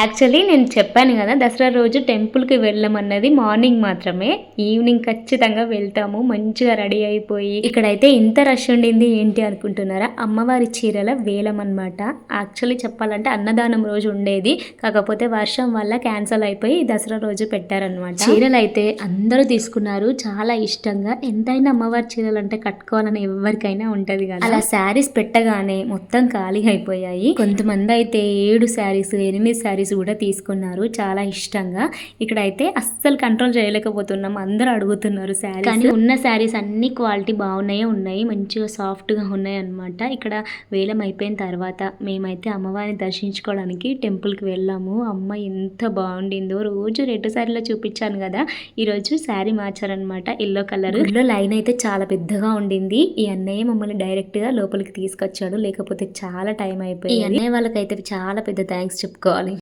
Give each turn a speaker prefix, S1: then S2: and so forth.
S1: Actually నేను చెప్పాను కదా దసరా రోజు టెంపుల్కి వెళ్ళమన్నది మార్నింగ్ మాత్రమే. ఈవినింగ్ ఖచ్చితంగా వెళ్తాము మంచిగా రెడీ అయిపోయి. ఇక్కడైతే ఇంత రష్ ఉండింది ఏంటి అనుకుంటున్నారా? అమ్మవారి చీరల వేలం అనమాట యాక్చువల్లీ చెప్పాలంటే అన్నదానం రోజు ఉండేది. కాకపోతే వర్షం వల్ల క్యాన్సిల్ అయిపోయి దసరా రోజు పెట్టారనమాట చీరలు అయితే అందరూ తీసుకున్నారు. చాలా ఇష్టంగా. ఎంతైనా అమ్మవారి చీరలు అంటే కట్టుకోవాలని ఎవరికైనా ఉంటది కదా. అలా శారీస్ పెట్టగానే మొత్తం ఖాళీ అయిపోయాయి. కొంతమంది అయితే ఏడు శారీస్ ఎనిమిది శారీస్ కూడా తీసుకున్నారు. చాలా ఇష్టంగా. ఇక్కడైతే అస్సలు కంట్రోల్ చేయలేకపోతున్నాం. అందరూ అడుగుతున్నారు శారీస్. కానీ ఉన్న శారీస్ అన్ని క్వాలిటీ బాగున్నాయే ఉన్నాయి. మంచిగా సాఫ్ట్గా ఉన్నాయి అన్నమాట ఇక్కడ వేలం అయిపోయిన తర్వాత మేమైతే అమ్మవారిని దర్శించుకోవడానికి టెంపుల్కి వెళ్ళాము. అమ్మ ఎంత బాగుండిందో. రోజు రెడ్ శారీలో చూపించాను కదా. ఈ రోజు శారీ మార్చారనమాట ఎల్లో కలర్. లో లైన్ అయితే చాలా పెద్దగా ఉండింది. ఈ అన్నయ్య మమ్మల్ని డైరెక్ట్గా లోపలికి తీసుకొచ్చాడు. లేకపోతే చాలా టైం అయిపోయింది. ఈ అన్నయ్య వాళ్ళకైతే చాలా పెద్ద థ్యాంక్స్ చెప్పుకోవాలి.